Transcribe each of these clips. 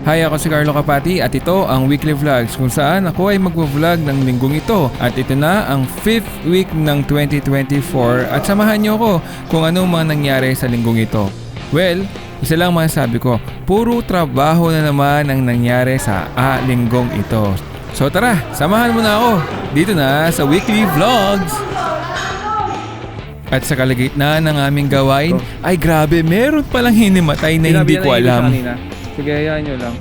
Hi, ako si Carlo Capati at ito ang Weekly Vlogs kung saan ako ay magvo-vlog ng linggong ito. At ito na ang 5th week ng 2024 at samahan niyo ako kung ano mga nangyari sa linggong ito. Well, isa lang masasabi ko, puro trabaho na naman ang nangyari sa a linggong ito. So tara, samahan mo na ako dito na sa Weekly Vlogs. At sa kalagitnaan ng aming gawain, ay grabe, meron palang hinimatay na hindi ko alam. Sige, hayaan nyo lang.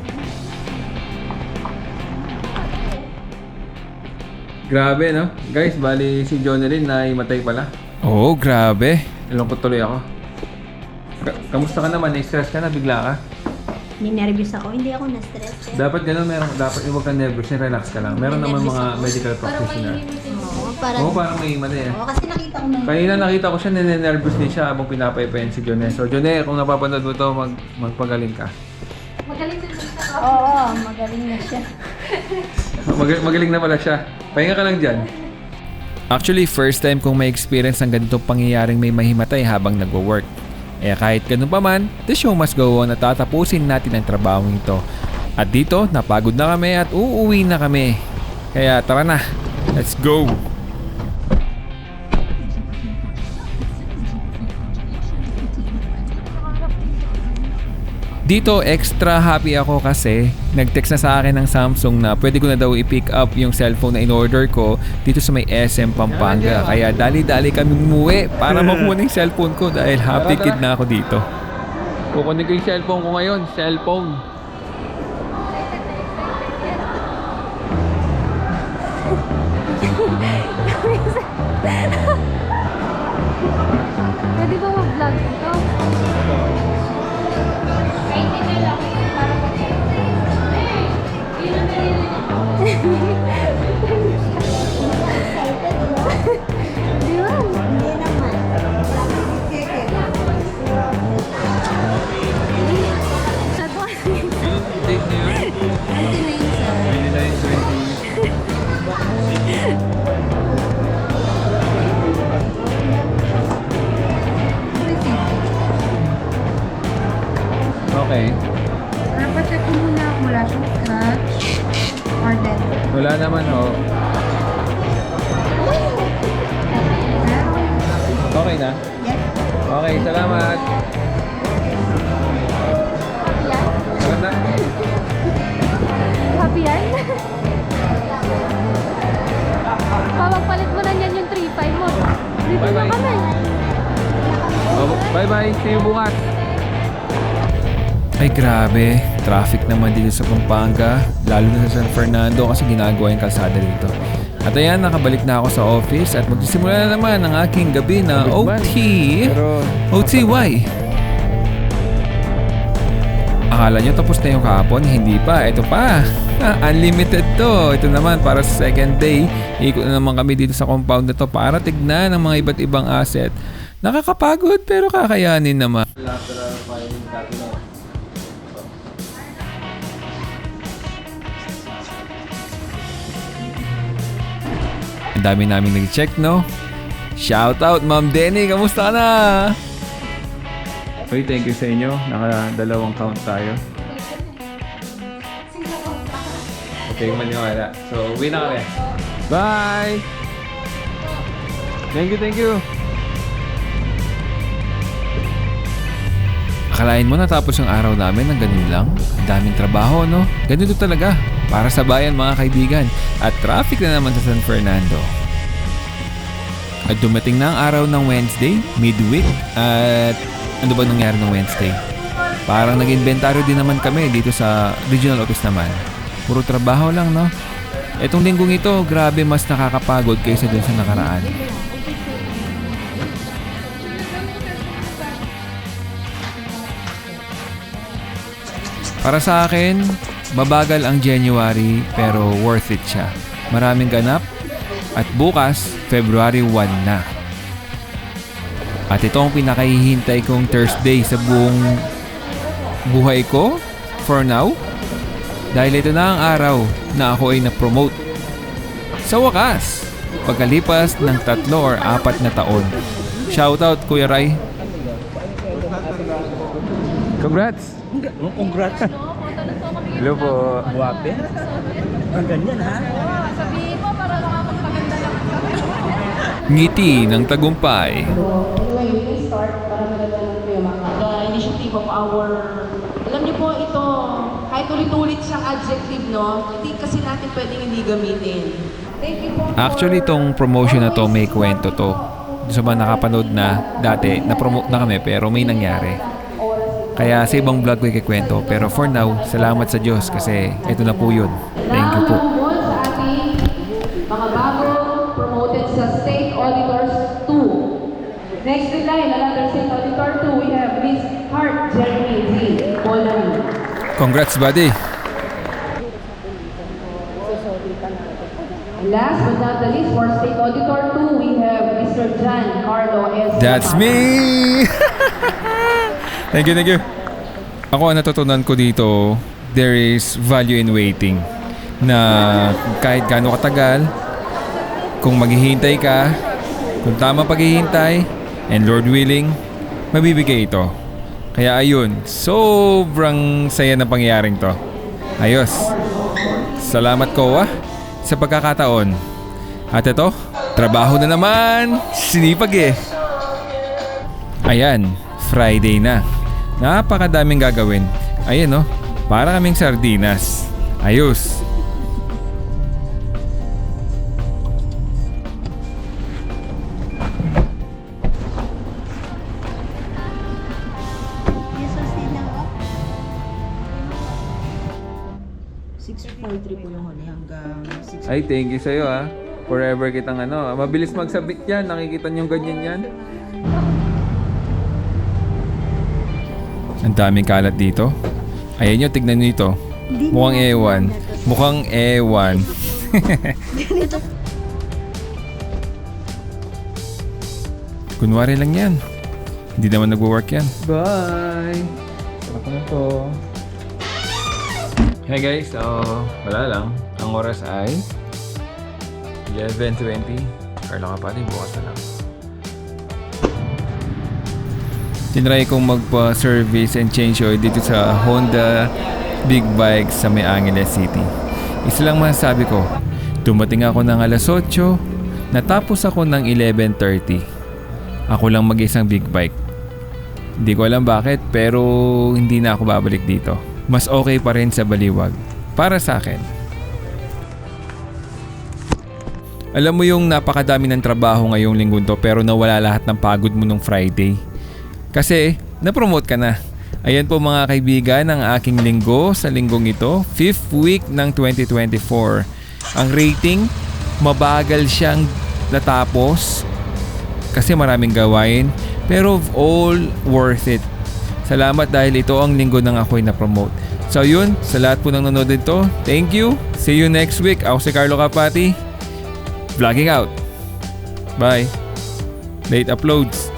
Grabe, no? Guys, bali si Jonelyn na imatay pala. Oo, grabe. Nalungkot tuloy ako. Ka- kamusta ka naman? Na-stress ka na? Bigla ka? Ninervous ako. Hindi ako na-stress. Eh. Dapat ganun, meron, dapat huwag ka nervous, relax ka lang. Meron naman mga medical practitioner. Oo, parang... Oo, parang may iman eh. Oo, kasi nakita ko na. Kanina nakita ko siya, nene-nervous din siya habang pinapaypayan si Jonel. So, Jonel, kung napapanood mo to, mag magpagaling ka. Oo, magaling na siya. Mag- magaling na pala siya. Pahinga ka lang dyan. Actually, first time kong may experience ng ganitong pangyayaring may mahimatay habang nagwo-work. Eh kahit ganun pa man, the show must go on at tatapusin natin ang trabaho ito. At dito, napagod na kami at uuwi na kami. Kaya tara na, let's go! Dito, extra happy ako kasi nag-text na sa akin ng Samsung na pwede ko na daw i-pick up yung cellphone na in-order ko dito sa may SM Pampanga. Kaya dali-dali kami umuwi para makuha ng cellphone ko dahil happy kid na ako dito. Kukunin ko yung cellphone ko ngayon. Cellphone. Pwede ba mag-vlog ito? Di Okay na? Yes. Okay, salamat. Salamat na. Happy yan? Pawagpalit mo na yan yung 3.5 mo. Dito na Bye-bye. kami. Oh, bye-bye. See you bukas. Ay grabe, traffic naman dito sa Pampanga, lalo na sa San Fernando kasi ginagawa yung kalsada dito. At ayan, nakabalik na ako sa office at magsisimula na naman ang aking gabi na OT. OTY. Akala nyo tapos na yung kahapon? Hindi pa. Ito pa. Ah, unlimited to. Ito naman para sa second day. Ikot na naman kami dito sa compound na to para tignan ang mga iba't ibang asset. Nakakapagod pero kakayanin naman. Ang dami namin nag-check, no? Shout out, Ma'am Denny! Kamusta ka na? Uy, thank you sa inyo. Naka-dalawang count tayo. Okay, maniwala. So, uwi na kami. Bye! Thank you, thank you. Akalain mo natapos yung araw namin ng ganun lang? Ang daming trabaho, no? Ganito talaga. Para sa bayan, mga kaibigan. At traffic na naman sa San Fernando. At dumating na ang araw ng Wednesday, midweek. At ano ba nangyari ng Wednesday? Parang nag-inventaryo din naman kami dito sa regional office naman. Puro trabaho lang, no? Etong linggong ito, grabe mas nakakapagod kaysa dun sa nakaraan. Para sa akin, mabagal ang January pero worth it siya. Maraming ganap at bukas, February 1 na. At ito ang pinakahihintay kong Thursday sa buong buhay ko for now. Dahil ito na ang araw na ako ay na-promote. Sa wakas, pagkalipas ng tatlo or apat na taon. Shoutout Kuya Rai. Congrats! Congrats. Hello po. Guwape. Ang ganyan ha? Ngiti ng tagumpay. Anyway, we can start para magandang kayo mga The initiative of our... Alam niyo po ito, kahit ulit-ulit siyang adjective, no? Hindi kasi natin pwedeng hindi gamitin. Thank you po. Actually, itong promotion na to may kwento to. Sa mga nakapanood na dati, na-promote na kami pero may nangyari. Kaya sa ibang vlog ko ikikwento. Pero for now, salamat sa Diyos kasi ito na po yun. Thank you po. Sa ating mga bago promoted sa State Auditors 2. Next in line, another State Auditor 2, we have Miss Hart Jeremy Z. Polani. Congrats, buddy! Last but not the least, for State Auditor 2, we have Mr. John Carlo S. That's me! thank you, thank you. Ako, ang natutunan ko dito, there is value in waiting. Na kahit gaano katagal, kung maghihintay ka, kung tama paghihintay, and Lord willing, mabibigay ito. Kaya ayun, sobrang saya ng pangyayaring to. Ayos. Salamat ko ah, sa pagkakataon. At ito, trabaho na naman. Sinipag eh. Ayan, Friday na. Napakadaming gagawin. Ayan no, para kaming sardinas. Ayos. Jesus sila ko. 6.3 po yung huli hanggang 6. Ay, thank you sa'yo ah. Forever kitang ano. Mabilis magsabit yan. Nakikita niyo yung ganyan yan. Ang daming kalat dito. Ayan nyo, tignan nyo ito. Mukhang ewan. Mukhang ewan. Kunwari lang yan. Hindi naman nagwo-work yan. Bye! Sarap na to. Hey guys, so wala lang. Ang oras ay 11.20. Carla ka pati, bukas na lang. Tinry kong magpa-service and change oil dito sa Honda Big Bike sa May Angeles City. Isa lang masasabi ko, dumating ako ng alas 8, natapos ako ng 11.30. Ako lang mag-isang big bike. Hindi ko alam bakit pero hindi na ako babalik dito. Mas okay pa rin sa baliwag. Para sa akin. Alam mo yung napakadami ng trabaho ngayong linggo to pero nawala lahat ng pagod mo nung Friday. Kasi na-promote ka na. Ayan po mga kaibigan ang aking linggo sa linggong ito. Fifth week ng 2024. Ang rating, mabagal siyang natapos kasi maraming gawain pero all worth it. Salamat dahil ito ang linggo ng ako'y na-promote. So yun, sa lahat po ng nanonood dito, thank you. See you next week. Ako si Carlo Capati. Vlogging out. Bye. Late uploads.